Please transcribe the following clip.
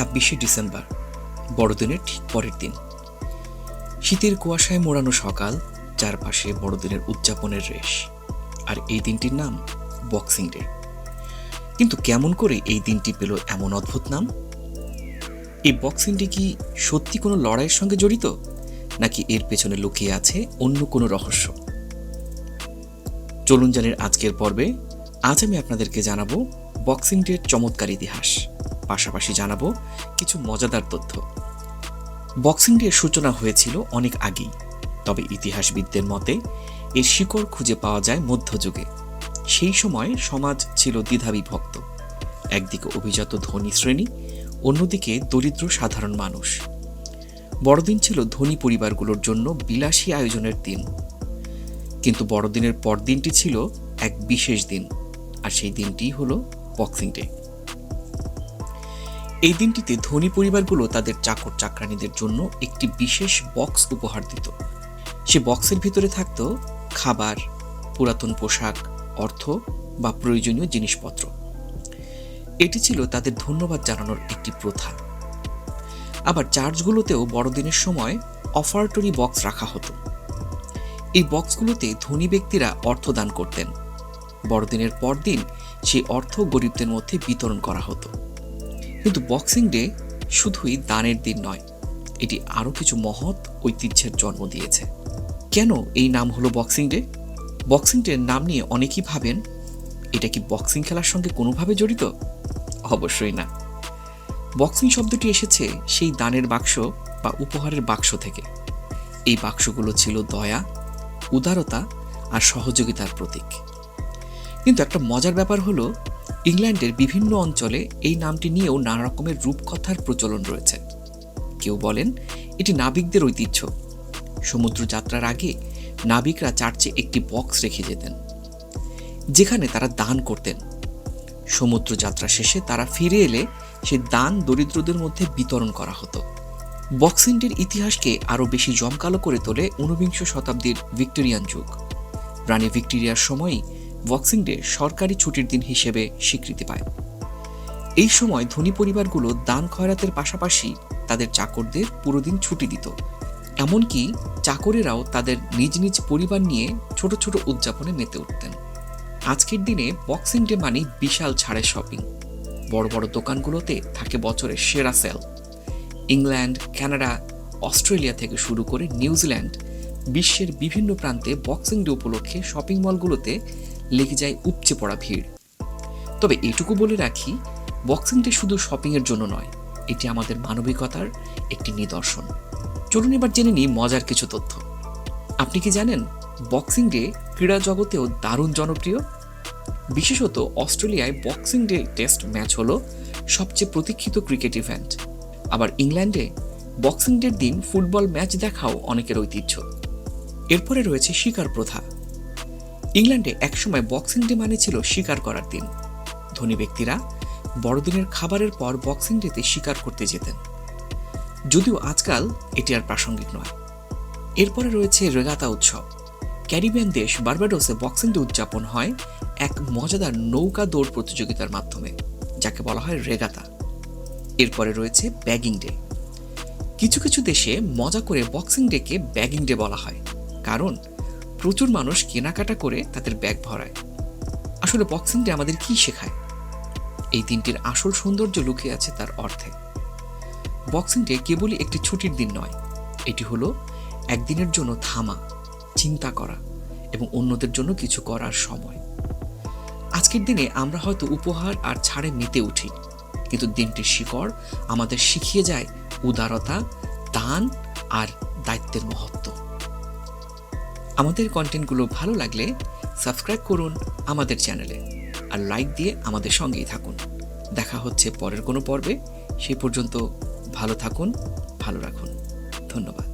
ছাব্বিশে ডিসেম্বর, বড়দিনের ঠিক পরের দিন। শীতের কুয়াশায় মোড়ানো সকাল চারপাশে বড়দিনের উদযাপনের রেশ। আর এই দিনটির নাম বক্সিং ডে। কিন্তু কেমন করে এই দিনটি পেল এমন অদ্ভুত নাম? এই বক্সিং ডে কি সত্যি কোনো লড়াইয়ের সঙ্গে জড়িত? নাকি এর পেছনে লুকিয়ে আছে অন্য কোনো রহস্য? চলুন জানির আজকের পর্বে আজ আমি আপনাদেরকে জানাব বক্সিং ডের চমৎকার ইতিহাস। পাশাপাশি জানাব কিছু মজাদার তথ্য। বক্সিং ডের সূচনা হয়েছিল অনেক আগেই, তবে ইতিহাসবিদদের মতে এর শিকড় খুঁজে পাওয়া যায় মধ্যযুগে। সেই সময় সমাজ ছিল দ্বিধাবিভক্ত। একদিকে অভিজাত ধনী শ্রেণি, অন্যদিকে দরিদ্র সাধারণ মানুষ। বড়দিন ছিল ধনী পরিবারগুলোর জন্য বিলাসী আয়োজনের দিন। কিন্তু বড়দিনের পরদিনটি ছিল এক বিশেষ দিন, আর সেই দিনটি হলো বক্সিং ডে। এই দিনটিতে ধনী পরিবারগুলো তাদের চাকর চাকরানীদের জন্য একটি বিশেষ বক্স উপহার দিত। সে বক্সের ভিতরে থাকত খাবার, পুরাতন পোশাক, অর্থ বা প্রয়োজনীয় জিনিসপত্র। এটি ছিল তাদের ধন্যবাদ জানানোর একটি প্রথা। আবার চার্চগুলোতেও বড়দিনের সময় অফারটরি বক্স রাখা হতো। এই বক্সগুলোতে ধনী ব্যক্তিরা অর্থ দান করতেন। বড়দিনের পরদিন সেই অর্থ গরিবদের মধ্যে বিতরণ করা হতো। কিন্তু বক্সিং ডে শুধুই দানের দিন নয়, এটি আরও কিছু মহৎ ঐতিহ্যের জন্ম দিয়েছে। কেন এই নাম হলো বক্সিং ডে বক্সিং ডের নাম নিয়ে অনেকেই ভাবেন, এটা কি বক্সিং খেলার সঙ্গে কোনোভাবে জড়িত? অবশ্যই না। বক্সিং শব্দটি এসেছে সেই দানের বাক্স বা উপহারের বাক্স থেকে। এই বাক্সগুলো ছিল দয়া, উদারতা আর সহযোগিতার প্রতীক। কিন্তু একটা মজার ব্যাপার হলো ইংল্যান্ডের বিভিন্ন অঞ্চলে এই নামটি নিয়েও নানা রকমের রূপকথার প্রচলন রয়েছে। কেউ বলেন, এটি নাবিকদের ঐতিহ্য। সমুদ্র যাত্রার আগে নাবিকরা চার্চে একটি বক্স রেখে যেতেন, যেখানে তারা দান করতেন। সমুদ্র যাত্রা শেষে তারা ফিরে এলে সে দান দরিদ্রদের মধ্যে বিতরণ করা হতো। বক্সিং ডের ইতিহাসকে আরও বেশি জমকালো করে তোলে ঊনবিংশ শতাব্দীর ভিক্টোরিয়ান যুগ। রানী ভিক্টোরিয়ার সময়ই বক্সিং ডে সরকারি ছুটির দিন হিসেবে স্বীকৃতি পায়। এই সময় ধনী পরিবারগুলো দান খয়রাতের পাশাপাশি তাদের চাকরদের পুরো দিন ছুটি দিত। এমনকি চাকরেরাও তাদের নিজ নিজ পরিবার নিয়ে ছোট ছোট উদযাপনে মেতে উঠতেন। আজকের দিনে বক্সিং ডে মানে বিশাল ছাড়ের শপিং। বড় বড় দোকানগুলোতে থাকে বছরের সেরা সেল। ইংল্যান্ড, কানাডা, অস্ট্রেলিয়া থেকে শুরু করে নিউজিল্যান্ড বিশ্বের বিভিন্ন প্রান্তে বক্সিং ডে উপলক্ষে শপিং মলগুলোতে লেগে যায় উপচে পড়া ভিড়। তবে এটুকু বলে রাখি, বক্সিং ডে শুধু শপিংয়ের জন্য নয়, এটি আমাদের মানবিকতার একটি নিদর্শন। চলুন এবার জেনে নিই মজার কিছু তথ্য। আপনি কি জানেন, বক্সিং ডে ক্রীড়া জগতেও দারুণ জনপ্রিয়? বিশেষত অস্ট্রেলিয়ায় বক্সিং ডে টেস্ট ম্যাচ হলো সবচেয়ে প্রতীক্ষিত ক্রিকেট ইভেন্ট। আবার ইংল্যান্ডে বক্সিং ডের দিন ফুটবল ম্যাচ দেখাও অনেকের ঐতিহ্য। এরপরে রয়েছে শিকার প্রথা। ইংল্যান্ডে একসময় বক্সিং ডে মানে ছিল শিকার করার দিন। ধনী ব্যক্তিরা বড়দিনের খাবারের পর বক্সিং ডেতে শিকার করতে যেতেন। যদিও আজকাল এটি আর প্রাসঙ্গিক নয়। এরপরে রয়েছে রেগাতা উৎসব। ক্যারিবিয়ান দেশ বার্বাডোসে বক্সিং ডে উদযাপন হয় এক মজাদার নৌকা দৌড় প্রতিযোগিতার মাধ্যমে, যাকে বলা হয় রেগাতা। এরপরে রয়েছে ব্যাগিং ডে। কিছু কিছু দেশে মজা করে বক্সিং ডেকে ব্যাগিং ডে বলা হয়, কারণ প্রচুর মানুষ কেনাকাটা করে তাদের ব্যাগ ভরায়। আসলে বক্সিং ডে আমাদের কি শেখায়? এই দিনটির আসল সৌন্দর্য লুকিয়ে আছে তার অর্থে বক্সিং ডে কেবলই একটি ছুটির দিন নয়। এটি হলো একদিনের জন্য থামা, চিন্তা করা এবং অন্যদের জন্য কিছু করার সময়। আজকের দিনে আমরা হয়তো উপহার আর ছাড়ে মেতে উঠি, কিন্তু দিনটির শিকড় আমাদের শিখিয়ে যায় উদারতা, দান আর দায়িত্বের মহত্ব। আমাদের কন্টেন্টগুলো ভালো লাগলে সাবস্ক্রাইব করুন আমাদের চ্যানেলে আর লাইক দিয়ে আমাদের সঙ্গেই থাকুন। দেখা হচ্ছে পরের কোনো পর্বে। সেই পর্যন্ত ভালো থাকুন, ভালো রাখুন। ধন্যবাদ।